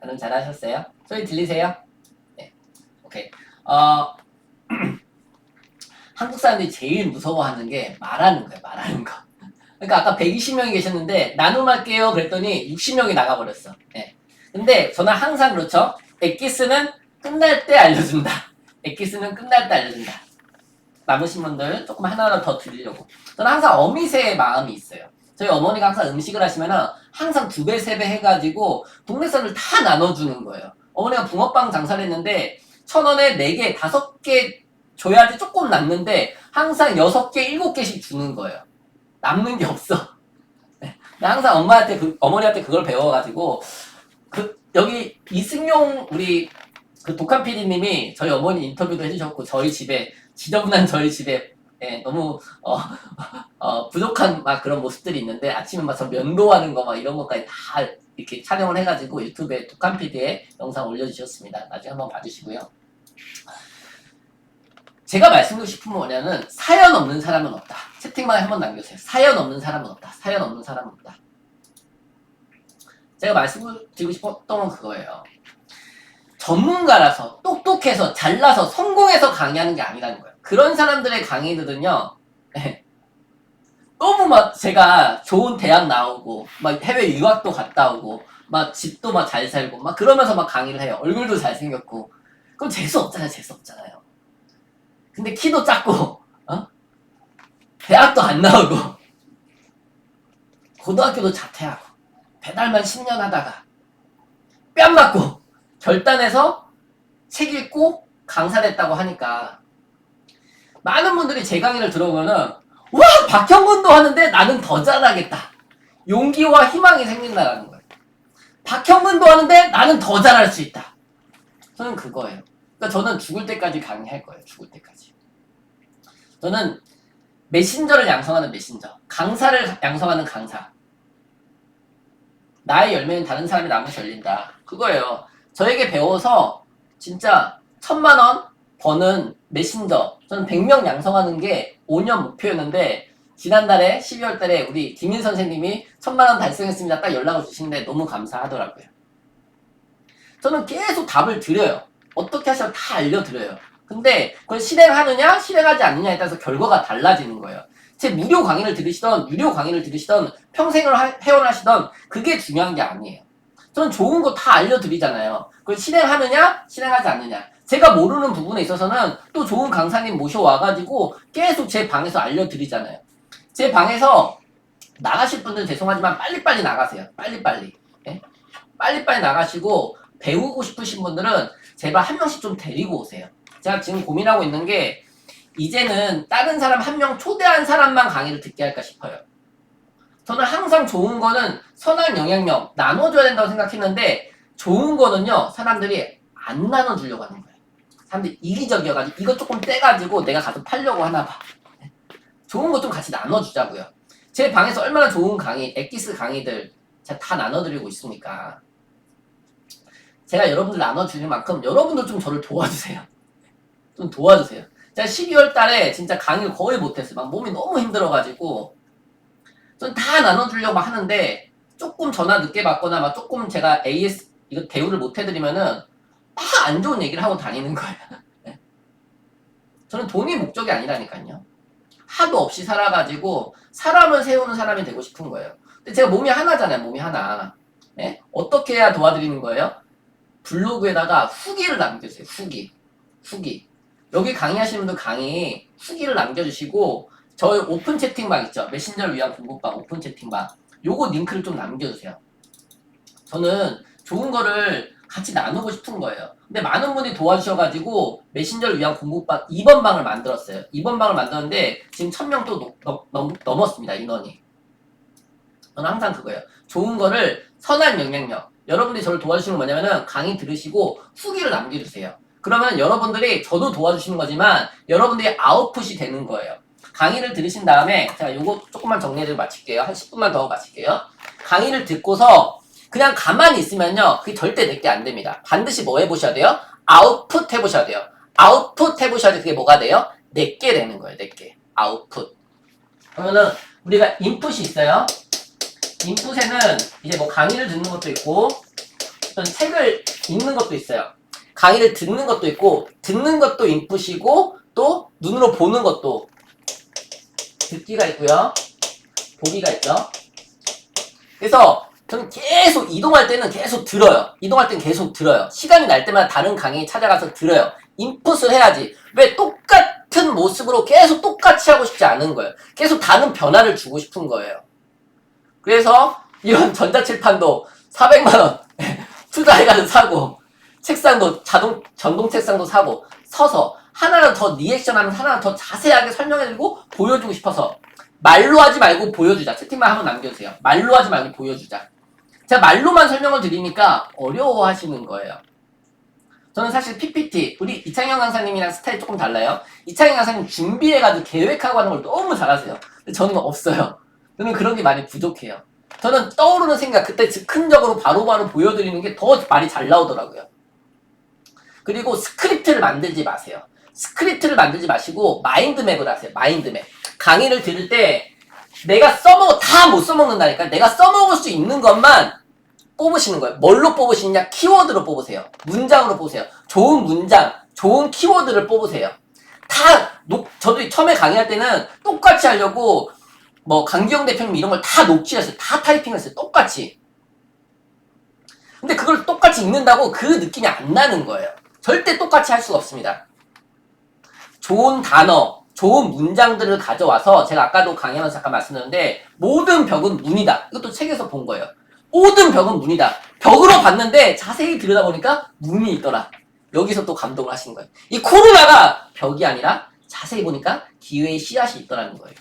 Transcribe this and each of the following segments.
발음 잘하셨어요? 소리 들리세요? 네. 오케이. 어, 한국 사람들이 제일 무서워하는 게 말하는 거예요. 말하는 거. 그러니까 아까 120명이 계셨는데 나눔할게요 그랬더니 60명이 나가버렸어. 예. 근데 저는 항상 그렇죠. 엑기스는 끝날 때 알려준다. 엑기스는 끝날 때 알려준다. 남으신 분들 조금 하나하나 더 드리려고. 저는 항상 어미새의 마음이 있어요. 저희 어머니가 항상 음식을 하시면은 항상 두 배, 세 배 해가지고 동네 사람들 다 나눠주는 거예요. 어머니가 붕어빵 장사를 했는데 천 원에 네 개, 다섯 개 줘야지 조금 남는데 항상 여섯 개, 일곱 개씩 주는 거예요. 남는 게 없어. 네. 항상 엄마한테 그, 어머니한테 그걸 배워가지고 그 여기 이승용 우리 그 독한 PD님이 저희 어머니 인터뷰도 해주셨고 저희 집에 지저분한 저희 집에 예, 너무 어, 어, 부족한 막 그런 모습들이 있는데 아침에 막 저 면도하는 거 막 이런 것까지 다 이렇게 촬영을 해가지고 유튜브에 독한 PD의 영상 올려주셨습니다. 나중에 한번 봐주시고요. 제가 말씀드리고 싶은 건 뭐냐면 사연 없는 사람은 없다. 채팅방에 한번 남겨주세요. 사연 없는 사람은 없다. 사연 없는 사람은 없다. 제가 말씀드리고 싶었던 건 그거예요. 전문가라서 똑똑해서 잘나서 성공해서 강의하는 게 아니라는 거예요. 그런 사람들의 강의들은요. 예, 너무 막 제가 좋은 대학 나오고 막 해외 유학도 갔다 오고 막 집도 막 잘 살고 막 그러면서 막 강의를 해요. 얼굴도 잘 생겼고 그럼 재수 없잖아요. 재수 없잖아요. 근데 키도 작고 어? 대학도 안 나오고 고등학교도 자퇴하고 배달만 10년 하다가 뺨 맞고 결단해서 책 읽고 강사를 했다고 하니까 많은 분들이 제 강의를 들어보면은 와 박형근도 하는데 나는 더 잘하겠다. 용기와 희망이 생긴다라는 거예요. 박형근도 하는데 나는 더 잘할 수 있다. 저는 그거예요. 그러니까 저는 죽을 때까지 강의할 거예요 죽을 때까지. 저는 메신저를 양성하는 메신저 강사를 양성하는 강사. 나의 열매는 다른 사람이 나무에 열린다. 그거예요. 저에게 배워서 진짜 천만 원 버는 메신저 저는 100명 양성하는 게 5년 목표였는데 지난달에 12월 달에 우리 김인 선생님이 천만 원 달성했습니다. 딱 연락을 주시는데 너무 감사하더라고요. 저는 계속 답을 드려요. 어떻게 하셔도 다 알려드려요. 근데 그걸 실행하느냐 실행하지 않느냐에 따라서 결과가 달라지는 거예요. 제 무료 강의를 들으시던 유료 강의를 들으시던 평생을 하- 회원하시던 그게 중요한 게 아니에요. 저는 좋은 거 다 알려드리잖아요. 그걸 실행하느냐, 실행하지 않느냐. 제가 모르는 부분에 있어서는 또 좋은 강사님 모셔와가지고 계속 제 방에서 알려드리잖아요. 제 방에서 나가실 분들 죄송하지만 빨리빨리 나가세요. 빨리빨리. 예? 빨리빨리 나가시고 배우고 싶으신 분들은 제발 한 명씩 좀 데리고 오세요. 제가 지금 고민하고 있는 게 이제는 다른 사람 한 명 초대한 사람만 강의를 듣게 할까 싶어요. 저는 항상 좋은 거는 선한 영향력 나눠줘야 된다고 생각했는데 좋은 거는요 사람들이 안 나눠주려고 하는 거예요. 사람들이 이기적이어가지고 이거 조금 떼가지고 내가 가서 팔려고 하나 봐. 좋은 거좀 같이 나눠주자고요. 제 방에서 얼마나 좋은 강의, 엑기스 강의들 제가 다 나눠드리고 있으니까 제가 여러분들 나눠주는 만큼 여러분도 좀 저를 도와주세요. 좀 도와주세요. 제가 12월 달에 진짜 강의를 거의 못했어요. 막 몸이 너무 힘들어가지고 전 다 나눠주려고 하는데 조금 전화 늦게 받거나 막 조금 제가 AS 이거 대우를 못 해드리면은 막 안 좋은 얘기를 하고 다니는 거예요. 네. 저는 돈이 목적이 아니라니까요. 하도 없이 살아가지고 사람을 세우는 사람이 되고 싶은 거예요. 근데 제가 몸이 하나잖아요. 몸이 하나. 네? 어떻게 해야 도와드리는 거예요? 블로그에다가 후기를 남겨주세요. 후기. 후기. 여기 강의하시는 분들 강의 후기를 남겨주시고 저희 오픈 채팅방 있죠? 메신저를 위한 공부방 오픈 채팅방. 요거 링크를 좀 남겨주세요. 저는 좋은 거를 같이 나누고 싶은 거예요. 근데 많은 분이 도와주셔가지고 메신저를 위한 공부방 2번 방을 만들었어요. 2번 방을 만들었는데 지금 1000명 또 넘, 넘, 넘었습니다. 인원이. 저는 항상 그거예요. 좋은 거를 선한 영향력. 여러분들이 저를 도와주시는 건 뭐냐면은 강의 들으시고 후기를 남겨주세요. 그러면 여러분들이 저도 도와주시는 거지만 여러분들이 아웃풋이 되는 거예요. 강의를 들으신 다음에 제가 요거 조금만 정리해드리고 마칠게요. 한 10분만 더 마칠게요. 강의를 듣고서 그냥 가만히 있으면요. 그게 절대 내게 안 됩니다. 반드시 뭐 해보셔야 돼요? 아웃풋 해보셔야 돼요. 아웃풋 해보셔야 돼. 그게 뭐가 돼요? 내게 되는 거예요. 내게. 아웃풋. 그러면은 우리가 인풋이 있어요. 인풋에는 이제 뭐 강의를 듣는 것도 있고 저는 책을 읽는 것도 있어요. 강의를 듣는 것도 있고 듣는 것도 인풋이고 또 눈으로 보는 것도 듣기가 있고요. 보기가 있죠. 그래서 저는 계속 이동할 때는 계속 들어요. 이동할 때는 계속 들어요. 시간이 날 때마다 다른 강의 찾아가서 들어요. 인풋을 해야지. 왜 똑같은 모습으로 계속 똑같이 하고 싶지 않은 거예요. 계속 다른 변화를 주고 싶은 거예요. 그래서 이런 전자칠판도 400만원 투자해가지고 사고 책상도 자동 전동 책상도 사고 서서 하나라도 더 리액션하면 하나 더 자세하게 설명해주고 보여주고 싶어서 말로 하지 말고 보여주자 채팅만 한번 남겨주세요 말로 하지 말고 보여주자 제가 말로만 설명을 드리니까 어려워하시는 거예요 저는 사실 PPT 우리 이창영 강사님이랑 스타일이 조금 달라요 이창영 강사님 준비해가지고 계획하고 하는 걸 너무 잘하세요 근데 저는 없어요 저는 그런 게 많이 부족해요 저는 떠오르는 생각 그때 즉흥적으로 바로 바로 보여드리는 게 더 말이 잘 나오더라고요. 그리고 스크립트를 만들지 마세요. 스크립트를 만들지 마시고 마인드맵을 하세요. 마인드맵. 강의를 들을 때 내가 써먹어 다 못 써먹는다니까. 내가 써먹을 수 있는 것만 뽑으시는 거예요. 뭘로 뽑으시냐? 키워드로 뽑으세요. 문장으로 뽑으세요. 좋은 문장, 좋은 키워드를 뽑으세요. 다 녹, 저도 처음에 강의할 때는 똑같이 하려고 뭐 강기영 대표님 이런 걸 다 녹취했어요. 다 타이핑했어요. 똑같이. 근데 그걸 똑같이 읽는다고 그 느낌이 안 나는 거예요. 절대 똑같이 할 수가 없습니다. 좋은 단어, 좋은 문장들을 가져와서 제가 아까도 강의하면서 잠깐 말씀드렸는데 모든 벽은 문이다. 이것도 책에서 본 거예요. 모든 벽은 문이다. 벽으로 봤는데 자세히 들여다보니까 문이 있더라. 여기서 또 감동을 하신 거예요. 이 코로나가 벽이 아니라 자세히 보니까 기회의 씨앗이 있더라는 거예요.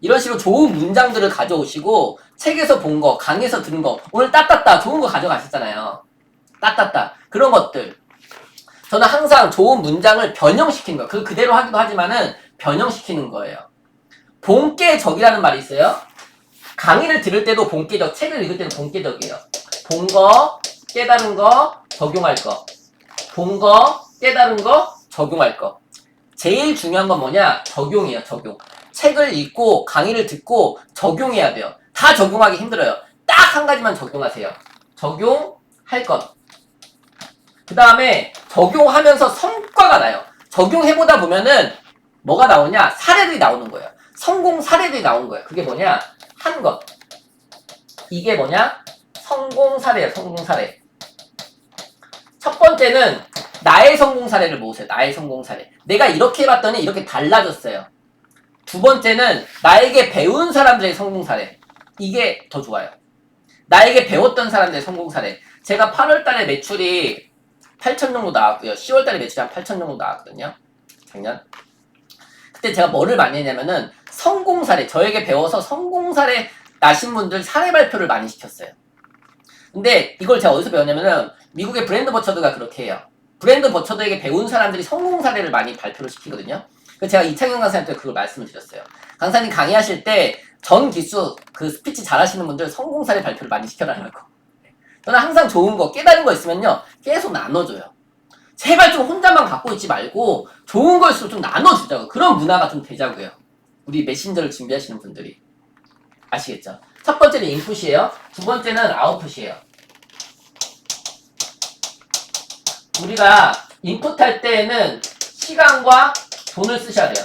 이런 식으로 좋은 문장들을 가져오시고 책에서 본 거, 강의에서 들은 거, 오늘 따따따 좋은 거 가져가셨잖아요. 따따따 그런 것들. 저는 항상 좋은 문장을 변형시키는 거예요. 그 그대로 하기도 하지만은 변형시키는 거예요. 본깨적이라는 말이 있어요. 강의를 들을 때도 본깨적, 책을 읽을 때도 본깨적이에요. 본 거, 깨달은 거, 적용할 거. 본 거, 깨달은 거, 적용할 거. 제일 중요한 건 뭐냐? 적용이에요, 적용. 책을 읽고 강의를 듣고 적용해야 돼요. 다 적용하기 힘들어요. 딱 한 가지만 적용하세요. 적용할 것. 그 다음에 적용하면서 성과가 나요. 적용해보다 보면은 뭐가 나오냐? 사례들이 나오는 거예요. 성공 사례들이 나오는 거예요. 그게 뭐냐? 한 것. 이게 뭐냐? 성공 사례예요. 성공 사례. 첫 번째는 나의 성공 사례를 모으세요. 나의 성공 사례. 내가 이렇게 해봤더니 이렇게 달라졌어요. 두 번째는 나에게 배운 사람들의 성공 사례. 이게 더 좋아요. 나에게 배웠던 사람들의 성공 사례. 제가 8월 달에 매출이 8천 정도 나왔고요. 10월 달에 매출이 한 8천 정도 나왔거든요. 작년. 그때 제가 뭐를 많이 했냐면은 성공 사례, 저에게 배워서 성공 사례 나신 분들 사례 발표를 많이 시켰어요. 근데 이걸 제가 어디서 배웠냐면은 미국의 브랜드 버처드가 그렇게 해요. 브랜드 버처드에게 배운 사람들이 성공 사례를 많이 발표를 시키거든요. 그래서 제가 이창현 강사님한테 그걸 말씀을 드렸어요. 강사님 강의하실 때 전 기수 그 스피치 잘하시는 분들 성공 사례 발표를 많이 시켜달라고. 저는 항상 좋은 거 깨달은 거 있으면요 계속 나눠줘요. 제발 좀 혼자만 갖고 있지 말고 좋은 거일수록 좀 나눠주자고 그런 문화가 좀 되자고요. 우리 메신저를 준비하시는 분들이 아시겠죠? 첫 번째는 인풋이에요. 두 번째는 아웃풋이에요. 우리가 인풋할 때에는 시간과 돈을 쓰셔야 돼요.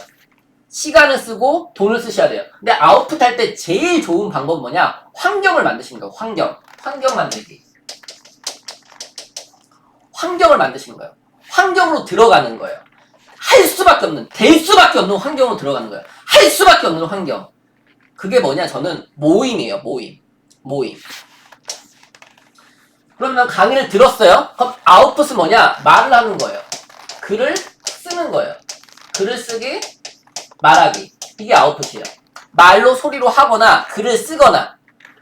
시간을 쓰고 돈을 쓰셔야 돼요. 근데 아웃풋 할 때 제일 좋은 방법은 뭐냐? 환경을 만드시는 거예요. 환경. 환경 만들기. 환경을 만드시는 거예요. 환경으로 들어가는 거예요. 할 수밖에 없는, 될 수밖에 없는 환경으로 들어가는 거예요. 할 수밖에 없는 환경. 그게 뭐냐? 저는 모임이에요. 모임. 모임. 그러면 강의를 들었어요? 그럼 아웃풋은 뭐냐? 말을 하는 거예요. 글을 쓰는 거예요. 글을 쓰기, 말하기. 이게 아웃풋이에요. 말로 소리로 하거나 글을 쓰거나.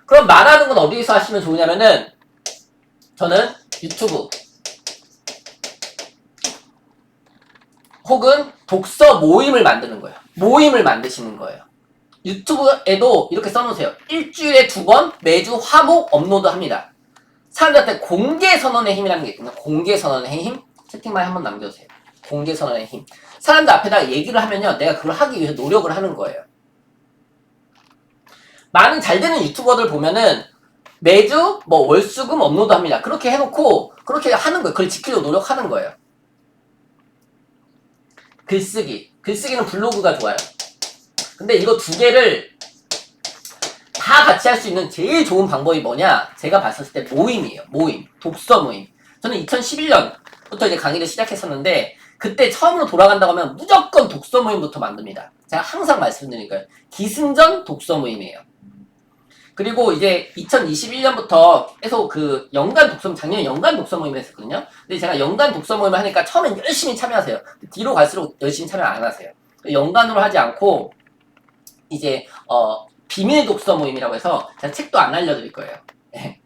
그럼 말하는 건 어디서 하시면 좋으냐면은 저는 유튜브 혹은 독서 모임을 만드는 거예요. 모임을 만드시는 거예요. 유튜브에도 이렇게 써놓으세요. 일주일에 두 번 매주 화목 업로드 합니다. 사람들한테 공개 선언의 힘이라는 게 있거든요. 공개 선언의 힘. 채팅방에 한번 남겨주세요. 공개 선언의 힘. 사람들 앞에다 얘기를 하면요. 내가 그걸 하기 위해서 노력을 하는 거예요. 많은 잘 되는 유튜버들 보면은 매주 뭐 월수금 업로드 합니다. 그렇게 해놓고 그렇게 하는 거예요. 그걸 지키려고 노력하는 거예요. 글쓰기. 글쓰기는 블로그가 좋아요. 근데 이거 두 개를 다 같이 할 수 있는 제일 좋은 방법이 뭐냐? 제가 봤었을 때 모임이에요. 모임. 독서 모임. 저는 2011년부터 이제 강의를 시작했었는데 그때 처음으로 돌아간다고 하면 무조건 독서 모임부터 만듭니다. 제가 항상 말씀드린 거예요. 기승전 독서 모임이에요. 그리고 이제 2021년부터 계속 그 연간 독서 모임, 작년에 연간 독서 모임을 했었거든요. 근데 제가 연간 독서 모임을 하니까 처음엔 열심히 참여하세요. 뒤로 갈수록 열심히 참여 안 하세요. 연간으로 하지 않고 이제 어 비밀 독서 모임이라고 해서 제가 책도 안 알려드릴 거예요. 예.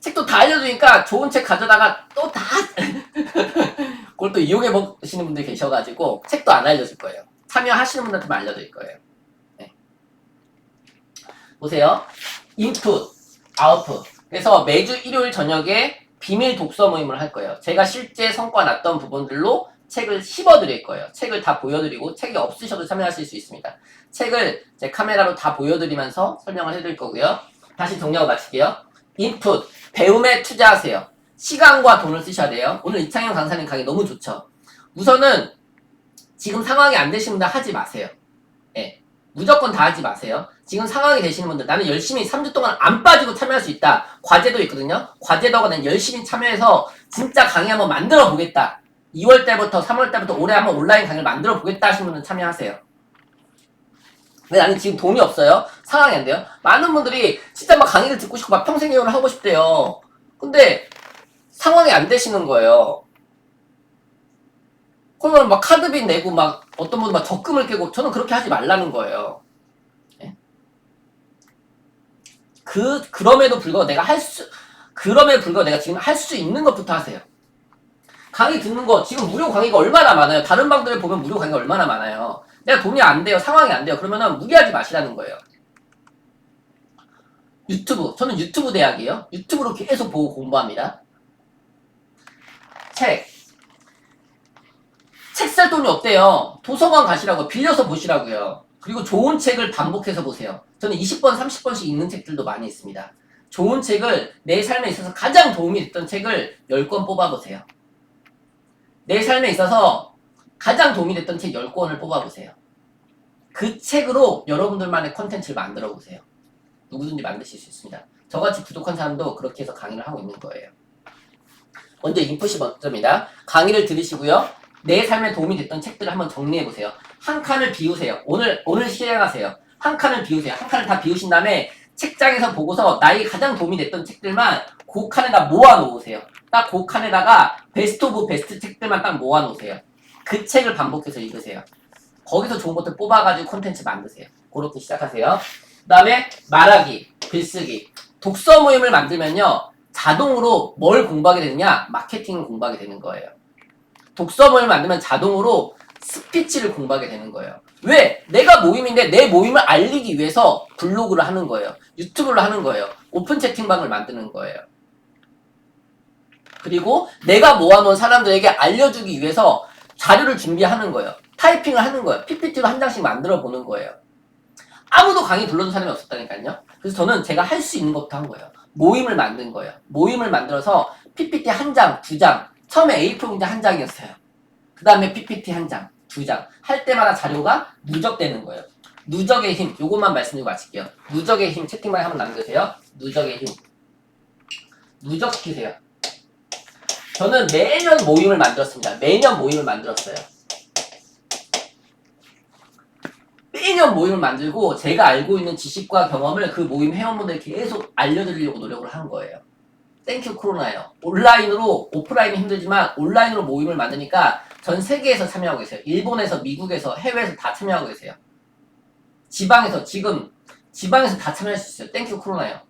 책도 다 알려주니까 좋은 책 가져다가 또 다 그걸 또 이용해 보시는 분들 계셔가지고 책도 안 알려줄 거예요. 참여하시는 분들한테만 알려드릴 거예요. 예. 보세요. 인풋, 아웃풋. 그래서 매주 일요일 저녁에 비밀 독서 모임을 할 거예요. 제가 실제 성과 났던 부분들로 책을 씹어 드릴 거예요. 책을 다 보여드리고 책이 없으셔도 참여하실 수 있습니다. 책을 제 카메라로 다 보여드리면서 설명을 해드릴 거고요. 다시 정리하고 마칠게요. 인풋, 배움에 투자하세요. 시간과 돈을 쓰셔야 돼요. 오늘 이창현 강사님 강의 너무 좋죠. 우선은 지금 상황이 안 되시는 분들 하지 마세요. 예. 무조건 다 하지 마세요. 지금 상황이 되시는 분들 나는 열심히 3주 동안 안 빠지고 참여할 수 있다. 과제도 있거든요. 과제도 하고 난 열심히 참여해서 진짜 강의 한번 만들어 보겠다. 2월 때부터 3월 때부터 올해 한번 온라인 강의를 만들어 보겠다 하시는 분은 참여하세요. 근데 나는 지금 돈이 없어요. 상황이 안 돼요. 많은 분들이 진짜 막 강의를 듣고 싶고 막 평생 개원을 하고 싶대요. 근데 상황이 안 되시는 거예요. 그러면 막 카드비 내고 막 어떤 분은 막 적금을 깨고 저는 그렇게 하지 말라는 거예요. 예? 그 그럼에도 불구하고 내가 할 수 그럼에도 불구하고 내가 지금 할 수 있는 것부터 하세요. 강의 듣는 거 지금 무료 강의가 얼마나 많아요. 다른 방들을 보면 무료 강의가 얼마나 많아요. 내가 돈이 안 돼요. 상황이 안 돼요. 그러면은 무리하지 마시라는 거예요. 유튜브. 저는 유튜브 대학이에요. 유튜브로 계속 보고 공부합니다. 책. 책 살 돈이 없대요. 도서관 가시라고 빌려서 보시라고요. 그리고 좋은 책을 반복해서 보세요. 저는 20번, 30번씩 읽는 책들도 많이 있습니다. 좋은 책을 내 삶에 있어서 가장 도움이 됐던 책을 10권 뽑아보세요. 내 삶에 있어서 가장 도움이 됐던 책 10권을 뽑아보세요. 그 책으로 여러분들만의 컨텐츠를 만들어 보세요. 누구든지 만드실 수 있습니다. 저같이 부족한 사람도 그렇게 해서 강의를 하고 있는 거예요. 먼저 인풋이 먼저입니다. 강의를 들으시고요. 내 삶에 도움이 됐던 책들을 한번 정리해 보세요. 한 칸을 비우세요. 오늘 오늘 실행하세요. 한 칸을 비우세요. 한 칸을 다 비우신 다음에 책장에서 보고서 나에게 가장 도움이 됐던 책들만 그 칸에다 모아 놓으세요. 딱 그 칸에다가 베스트 오브 베스트 책들만 딱 모아 놓으세요. 그 책을 반복해서 읽으세요. 거기서 좋은 것들 뽑아가지고 콘텐츠 만드세요. 그렇게 시작하세요. 그 다음에 말하기, 글쓰기. 독서 모임을 만들면요. 자동으로 뭘 공부하게 되느냐? 마케팅을 공부하게 되는 거예요. 독서 모임을 만들면 자동으로 스피치를 공부하게 되는 거예요. 왜? 내가 모임인데 내 모임을 알리기 위해서 블로그를 하는 거예요. 유튜브를 하는 거예요. 오픈 채팅방을 만드는 거예요. 그리고 내가 모아놓은 사람들에게 알려주기 위해서 자료를 준비하는 거예요. 타이핑을 하는 거예요. PPT로 한 장씩 만들어 보는 거예요. 아무도 강의 불러준 사람이 없었다니까요. 그래서 저는 제가 할 수 있는 것부터 한 거예요. 모임을 만든 거예요. 모임을 만들어서 PPT 한 장, 두 장. 처음에 A4 문제 한 장이었어요. 그 다음에 PPT 한 장, 두 장. 할 때마다 자료가 누적되는 거예요. 누적의 힘, 요것만 말씀드리고 마칠게요. 누적의 힘, 채팅방에 한번 남겨주세요. 누적의 힘. 누적시키세요. 저는 매년 모임을 만들었습니다. 매년 모임을 만들었어요. 매년 모임을 만들고 제가 알고 있는 지식과 경험을 그 모임 회원분들께 계속 알려드리려고 노력을 한 거예요. 땡큐 코로나예요. 온라인으로 오프라인이 힘들지만 온라인으로 모임을 만드니까 전 세계에서 참여하고 계세요. 일본에서, 미국에서, 해외에서 다 참여하고 계세요. 지방에서 지금 지방에서 다 참여할 수 있어요. 땡큐 코로나요.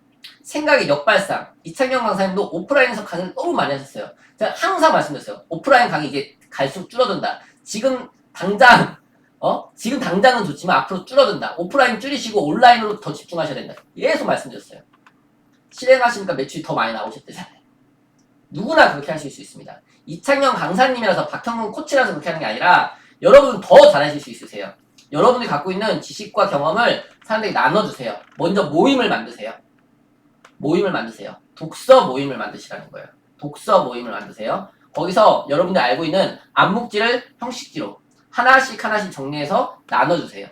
생각의 역발상. 이창경 강사님도 오프라인에서 강의를 너무 많이 하셨어요. 제가 항상 말씀드렸어요. 오프라인 강의 이제 갈수록 줄어든다. 지금 당장 어? 지금 당장은 좋지만 앞으로 줄어든다. 오프라인 줄이시고 온라인으로 더 집중하셔야 된다. 계속 말씀드렸어요. 실행하시니까 매출이 더 많이 나오셨대잖아요. 누구나 그렇게 하실 수 있습니다. 이창영 강사님이라서 박형문 코치라서 그렇게 하는 게 아니라 여러분 더 잘하실 수 있으세요. 여러분이 갖고 있는 지식과 경험을 사람들에게 나눠주세요. 먼저 모임을 만드세요. 모임을 만드세요. 독서 모임을 만드시라는 거예요. 독서 모임을 만드세요. 거기서 여러분들이 알고 있는 암묵지를 형식지로 하나씩 하나씩 정리해서 나눠주세요.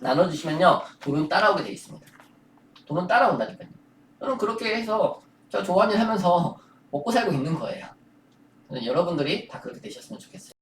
나눠주시면요. 돈은 따라오게 돼 있습니다. 돈은 따라온다니까요. 저는 그렇게 해서 저 좋아하는 일 하면서 먹고 살고 있는 거예요. 여러분들이 다 그렇게 되셨으면 좋겠어요.